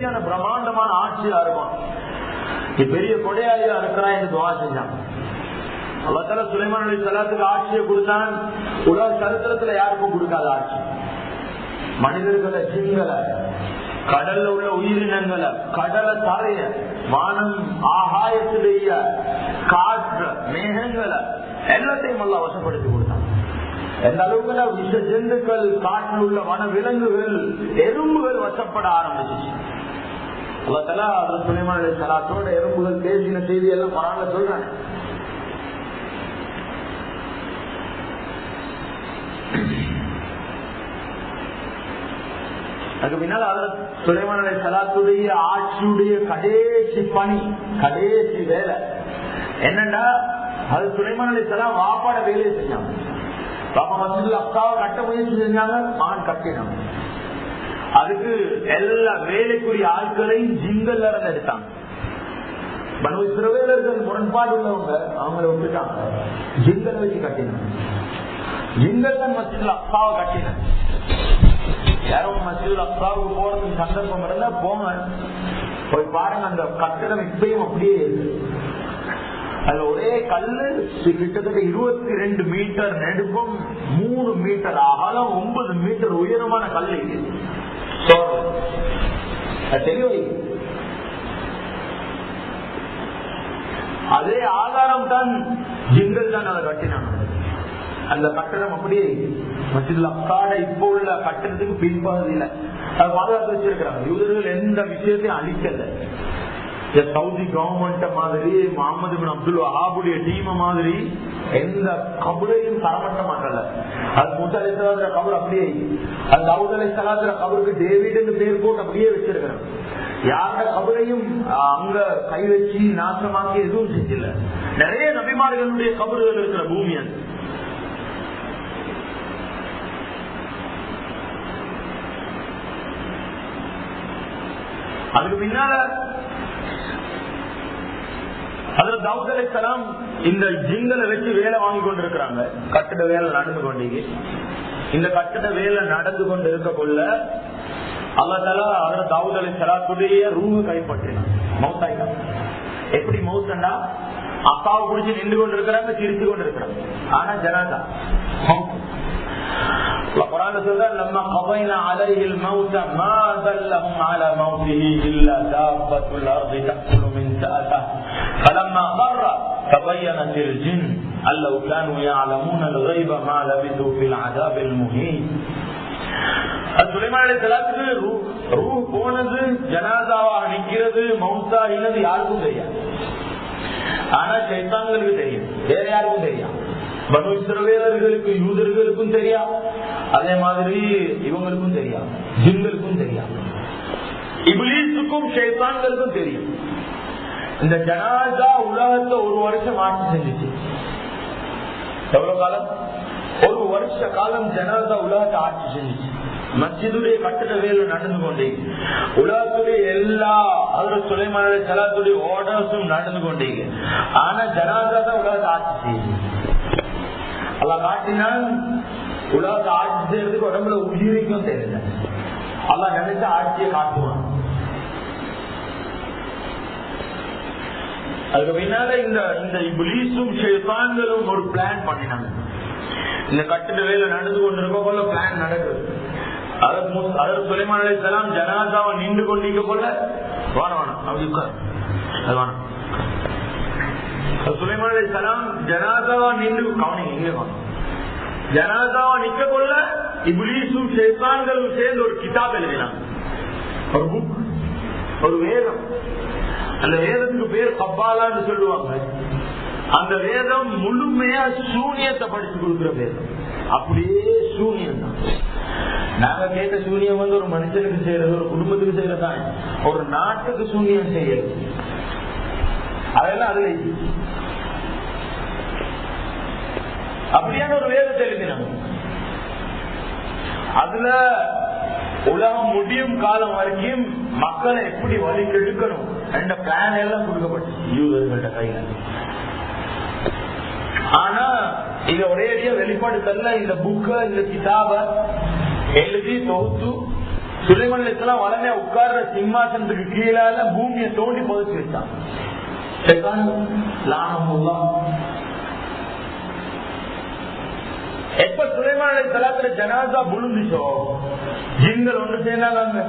சரியான பிரம்மாண்டமான ஆட்சியா இருக்கும். நீ பெரிய கொடையாளியா இருக்கிறான் என்று துவா செஞ்சான். அல்லத்தால சுலைமான் அலி சலாத்துக்கு ஆட்சியை கொடுத்தான். உலக சரித்திரத்துல யாருக்கும் கொடுக்காத ஆட்சி. மனிதர்களை சிங்களை கடல்ல உள்ள உயிரினங்களை கடலை தரைய வானம் ஆகாயத்திலேய காற்று மேகங்களை எல்லாத்தையும் எல்லாம் வசப்படுத்தி கொடுத்தான். எந்த அளவுக்கு விஷ ஜந்துக்கள் காற்றில் உள்ள வன விலங்குகள் எறும்புகள் வசப்பட ஆரம்பிச்சிச்சு அல்லத்தலா அது சுலைமான் அலி சலாத்தோட எறும்புகள் பேசின செய்தி எல்லாம் பரவாயில்ல சொல்றாங்க. அதுக்கு பின்னால் அதில் சலாத்துடைய ஆட்சியுடைய கடைசி பணி கடைசி வேலை. என்னண்டா? அது சுலைமான் அலி சலாம் வாப்பாட வேலையை செஞ்சாங்க. பாப்பா மசூதுல அக்காவை கட்ட முயற்சி செஞ்சாங்க மான் கட்டினாங்க. அதுக்கு எல்லா வேலைக்குரிய ஆட்களையும் ஜிங்கல்ல இருந்து எடுத்தாங்க. பனு சிறுவேலர்கள் முரண்பாடு உள்ளவங்க அவங்கள விட்டுட்டாங்க. ஜிங்கல் வச்சு கட்டினாங்க. ஜிங்கல்ல தான் அப்பாவை கட்டின கட்டினாங்க யாரும் அப்பாவுக்கு போறதுக்கு சந்தர்ப்பம் இருந்தா போங்க. போய் பாருங்க அந்த கட்டிடம் இப்பயும் அப்படியே இருக்கு. அதுல ஒரே கல்லு கிட்டத்தட்ட இருபத்தி ரெண்டு மீட்டர் நெடுப்பும் மூணு மீட்டர் அகலம் ஒன்பது மீட்டர் உயரமான கல் இது. தெளிவை அதே ஆதாரம் தான் ஜிங்கல் தான் அதை கட்டினாங்க அந்த கட்டணம் அப்படியே மசிதுல அக்காட இப்போ உள்ள கட்டணத்துக்கு பின்பகுதியில அதை பாதுகாத்து வச்சிருக்கிறாங்க. யூதர்கள் எந்த விஷயத்தையும் அழிக்கல. சவுதி கவர்மெண்ட் மாதிரி முகமது பின் அப்துல் வஹாபுடைய டீம் மாதிரி எந்த கபுரையும் தரமட்ட மாட்டல. அது முத்தலை சலாத்திர கபர் அப்படியே அது தவுதலை சலாத்திர கபருக்கு டேவிட் பேர் போட்டு அப்படியே வச்சிருக்கிறாங்க. யாரோட கபரையும் அங்க கை வச்சு நாசமாக்கி எதுவும் செஞ்சல நிறைய நபிமார்களுடைய கபறுகள் இருக்கிற பூமி அது. அதுக்கு பின்னால அதில் தாவூத் அலி சலாம் இந்த ஜிங்களை வச்சு வேலை வாங்கி கொண்டு இருக்கிறாங்க கட்டிட வேலை நடந்து கொண்டீங்க இந்த கட்டிட வேலை நடந்து கொண்டு இருக்க கொள்ள அல்லதால அதில் தாவூத் அலி சலாத்துடைய ரூமு கைப்பற்றினான். மௌத்தாயிட்டான் எப்படி மௌத்தண்டா? அப்பாவை பிடிச்சி நின்று கொண்டு இருக்கிறாங்க சிரிச்சு கொண்டு இருக்கிறாங்க ஆனா ஜனாதா சொல்ற تبينت الجن أن لو كانوا يعلمون الغيب ما لبثوا في العذاب المهين சுலைமான் அலி சலாத்துக்கு ரூ போனது ஜனாதாவாக நிற்கிறது மவுத்தாகினது யாருக்கும் தெரியாது ஆனா சைத்தான்களுக்கு தெரியும் வேற யாருக்கும் தெரியும் பனு இஸ்ரவேலர்களுக்கு யூதர்களுக்கும் தெரியா அதே மாதிரி இவங்களுக்கும் தெரியா ஜிங்களுக்கும் தெரியா இபிலீஸுக்கும் ஷைத்தான்களுக்கும் தெரியும் இந்த ஜனாதா உலகத்தை ஒரு வருஷம் ஆட்சி செஞ்சுச்சு. எவ்வளவு காலம்? ஒரு வருஷ காலம் ஜனாதா உலகத்தை ஆட்சி செஞ்சுச்சு. மஸ்ஜிதுடைய கட்டிட வேலை நடந்து கொண்டே. உலகத்துடைய எல்லா அதோட சுலைமான சலாத்துடைய ஓர்டர்ஸும் நடந்து கொண்டீங்க ஆனா ஜனாதா தான் உலகத்தை ஆட்சி செய்யுது. அல்ல காட்டினால் உலகத்தை ஆட்சி செய்யறதுக்கு உடம்புல உயிரிக்கும் தெரியல அல்ல நினைச்ச ஆட்சியை காட்டுவோம் அதுக்கு பின்னால இந்த இந்த புலீஸும் ஷேத்தான்களும் ஒரு பிளான் பண்ணினாங்க. இந்த கட்டிட வேலை நடந்து கொண்டிருக்க போல பிளான் நடக்குது. அதற்கு சுலைமான் அலிசலாம் ஜனாதாவை நின்று கொண்டிருக்க போல வான வானம் அப்படி உட்கார். அது வானம். சுலைமான் அலிசலாம் ஜனாதாவா நின்று கவனிங்க இங்கே வாங்க. ஜனாதாவா நிக்க கொள்ள இப்ளீஸும் ஷேத்தான்களும் சேர்ந்து ஒரு கிதாப் எழுதினாங்க. ஒரு புக் ஒரு வேதம். அந்த வேதத்துக்கு பேர் கப்பாலான்னு சொல்லுவாங்க. அந்த வேதம் முழுமையா சூனியத்தை படிச்சு கொடுக்குற வேதம். அப்படியே சூனியம் தான் நாங்க கேட்ட சூனியம் வந்து ஒரு மனுஷனுக்கு செய்யறது ஒரு குடும்பத்துக்கு செய்யறதான் ஒரு நாட்டுக்கு சூனியம் செய்யறது. அதெல்லாம் அதுல அப்படியான ஒரு வேதத்தை எழுதினாங்க. அதுல உலகம் முடியும் காலம் வரைக்கும் மக்களை எப்படி வழி கெடுக்கணும் ரெண்டு பிளான் எல்லாம் கொடுக்கப்பட்டு யூதர்கள்ட்ட கையில ஆனா இது ஒரேடியா வெளிப்பாடு தரல. இந்த புக்க இந்த கிதாப எழுதி தொகுத்து சுலைமன் வளமையா உட்கார்ற சிம்மாசனத்துக்கு கீழால பூமியை தோண்டி புதைச்சு வச்சான் எப்ப சுலைமான அலி சலாத்துல புழுந்துச்சோ? ஜிங்கள் ஒன்று சேர்ந்தாங்க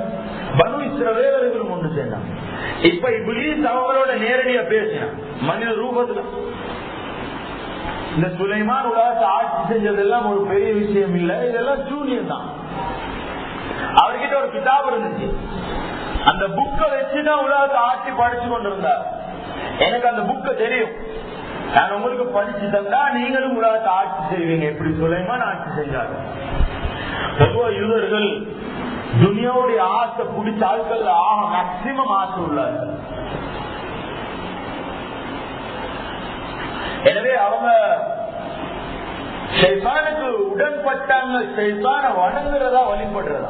பனு இஸ்ரவேலர்களும் ஒன்று சேர்ந்தாங்க. இப்ப இப்படி அவங்களோட நேரடியா பேசினான் மனித ரூபத்துல. இந்த சுலைமான் உலகத்தை ஆட்சி செஞ்சதெல்லாம் ஒரு பெரிய விஷயம் இல்ல. இதெல்லாம் சூனியம் தான். அவர்கிட்ட ஒரு கிதாப் இருந்துச்சு. அந்த புக்கை வச்சுதான் உலகத்தை ஆட்சி படிச்சு கொண்டிருந்தார். எனக்கு அந்த புக்கை தெரியும். நான் உங்களுக்கு படிச்சு தந்தா நீங்களும் உலகத்தை ஆட்சி செய்வீங்க. எப்படி சுலைமான் ஆட்சி செஞ்சாரு. பொதுவா யூதர்கள் துனியாவுடைய ஆசை பிடிச்ச ஆட்கள் ஆக மேக்சிமம் ஆசை உள்ள எனவே அவங்க ஷைத்தானுக்கு உடன்பட்டாங்க ஷைத்தான வணங்குறதா வழிபடுறதா?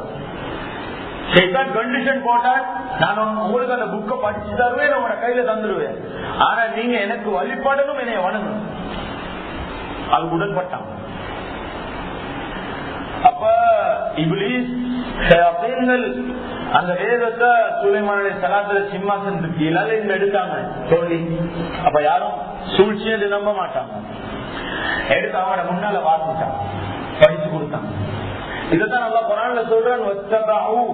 ஷைத்தான் கண்டிஷன் போட்டான் நான் உங்களுக்கு அந்த புக்கை படிச்சு தருவேன் உங்களோட கையில தந்துருவேன். ஆனா நீங்க எனக்கு வழிபடணும் என்னை வணங்கணும். அது உடன்பட்டாங்க அப்ப இப்ளீஸ் ஷயாத்தீன்கள் அந்த வேதத்தை சூரியமான சலாத்துல சிம்மாசனத்துக்கு கீழால இங்க எடுத்தாங்க தோழி அப்ப யாரும் சூழ்ச்சியை நம்ப மாட்டாங்க எடுத்து அவனோட முன்னால வாசிச்சாங்க படிச்சு கொடுத்தாங்க இதுதான் நல்லா குரான்ல சொல்றான் وَاتَّبَعُوا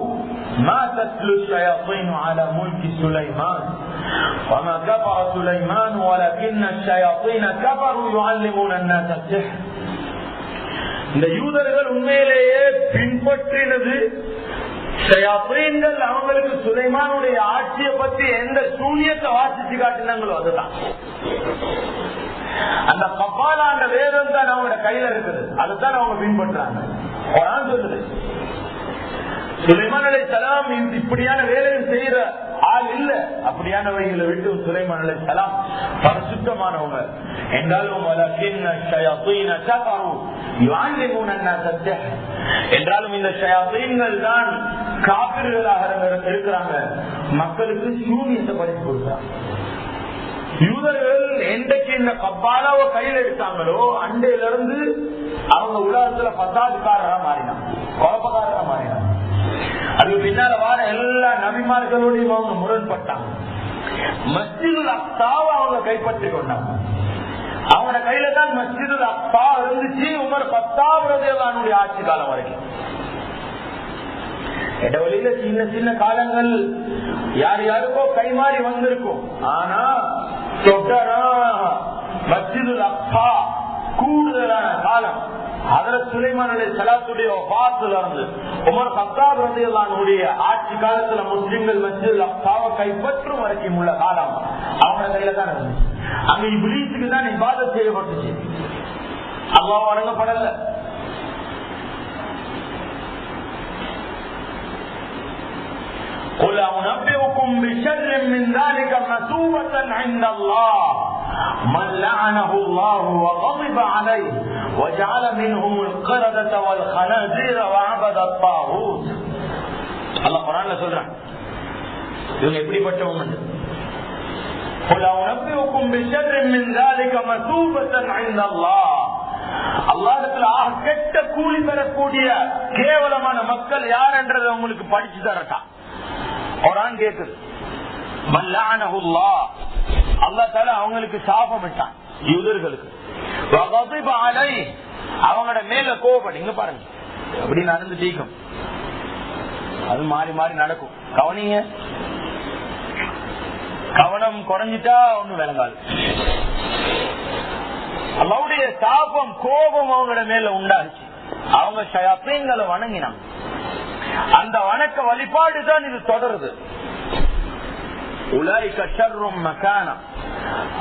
مَا تَتْلُو الشَّيَاطِينُ عَلَى مُلْكِ سُلَيْمَانَ وَمَا كَفَرَ سُلَيْمَانُ وَلَكِنَّ الشَّيَاطِينَ كَفَرُوا يُعَلِّمُونَ النَّاسَ السِّحْرَ இந்த யூதர்கள் உண்மையிலேயே பின்பற்றினது. ஷயாத்தீன்கள் அவங்களுக்கு சுலைமானுடைய ஆட்சியை பத்தி எந்த சூரியத்தை வாசிச்சு காட்டினாங்களோ அதுதான். அந்த கப்பால அந்த வேதம் தான் அவங்களோட கையில இருக்குது. அதுதான் அவங்க பின்பற்றாங்க. சொல்லுது. சுலைமான் அலை சலாம் இப்படியான வேலையை செய்யற ஆள் இல்ல. அப்படியானவைகளை விட்டு சுலைமான் அலை சலாம் பரிசுத்தமானவங்க. என்றாலும் என்றாலும் இந்த ஷயாத்தீன்கள் தான் காபிர்களாக இருக்கிறாங்க. மக்களுக்கு சூரியத்தை படித்து கொடுக்குறாங்க. யூதர்கள் என்றைக்கு இந்த கப்பாலாவை கையில் எடுத்தாங்களோ அண்டையில இருந்து அவங்க உலகத்துல பத்தாதுக்காரரா மாறினாங்க. குழப்பக்காரரா மாறினாங்க. அதுக்கு பின்னால வார எல்லா நபிமார்களோடையும் அவங்க முரண்பட்டாங்க. மஸ்ஜிதுல் அக்தாவை அவங்க கைப்பற்றி கொண்டாங்க. அவங்க கையில தான் மஸ்ஜிதுல் அக்தா இருந்துச்சு. உமர் பத்தாவது ஆட்சி காலம் வரைக்கும். இடவழியில சின்ன சின்ன காலங்கள் யார் யாருக்கோ கைமாறி வந்திருக்கும். ஆனா தொட்டரா? மஸ்ஜிதுல் கூடுதலான காலம். சலாத்துடைய இருந்து உமர் சத்தாப் ஆட்சி காலத்துல முஸ்லிம்கள் மஸ்ஜிதுல் கைப்பற்றும் வரைக்கும் உள்ள காலம் அவங்க கையில தான் இருந்துச்சு அங்க இப்ளீஸுக்கு தான் இபாதத் செய்யப்பட்டுச்சு. அல்லாஹ் வழங்கப்படல قل أنبئكم بشر من ذلك مثوبة عند الله من لعنه الله وغضب عليه وجعل منهم القردة والخنازير وعبد الطاغوت الله قرآن சொல்றான் இவங்க எப்படிப்பட்டவங்க قل أنبئكم بشر من ذلك مثوبة عند الله அல்லாஹத்துல ஆக கெட்ட கூலி பெறக்கூடிய கேவலமான மக்கள் யார் என்றதை உங்களுக்கு படிச்சு தரட்டா குரான் கேக்குது. அல்லா தால அவங்களுக்கு சாபமிட்டான் யூதர்களுக்கு. அவங்களோட மேல கோவப்படு இங்க பாருங்க. அப்படி நடந்து தீக்கும் அது மாறி மாறி நடக்கும். கவனிங்க. கவனம் குறைஞ்சிட்டா ஒண்ணு விளங்காது. அல்லாவுடைய சாபம் கோபம் அவங்களோட மேல உண்டாச்சு. அவங்க ஷயாத்தீன்களை வணங்கினாங்க. அந்த வணக்க வழிபாடு தான் இது தொடருது. உலாய்க்க ஷர்ரும் மக்கானம்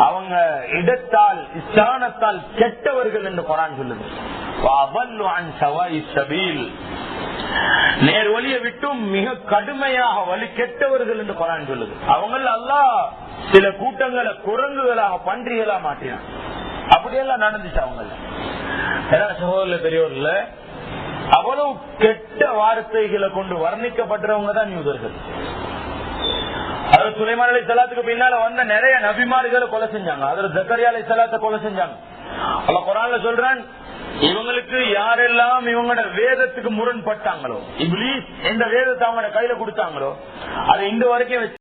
அவங்க இடத்தால் ஸ்தானத்தால் கெட்டவர்கள் என்று குரான் சொல்லுது. நேர் வழிய விட்டும் மிக கடுமையாக வழி கெட்டவர்கள் என்று குரான் சொல்லுது. அவங்க அல்லா சில கூட்டங்களை குரங்குகளாக பன்றிகளா மாற்றினான். அப்படியெல்லாம் நடந்துச்சு அவங்க சகோதர பெரியவர்ல அவ்வளவு கெட்ட வார்த்தைகளை கொண்டு வர்ணிக்கப்பட்டவங்க தான் யூதர்கள். அதாவது சுலைமான் அலி சலாத்துக்கு பின்னால வந்த நிறைய நபிமார்களை கொலை செஞ்சாங்க. அதுல ஜக்கரியா அலி சலாத்தை கொலை செஞ்சாங்க. அவ குரான்ல சொல்றான் இவங்களுக்கு யாரெல்லாம் இவங்களோட வேதத்துக்கு முரண்பட்டாங்களோ இப்ளீஸ் எந்த வேதத்தை அவங்களோட கையில கொடுத்தாங்களோ அதை இந்த வரைக்கும்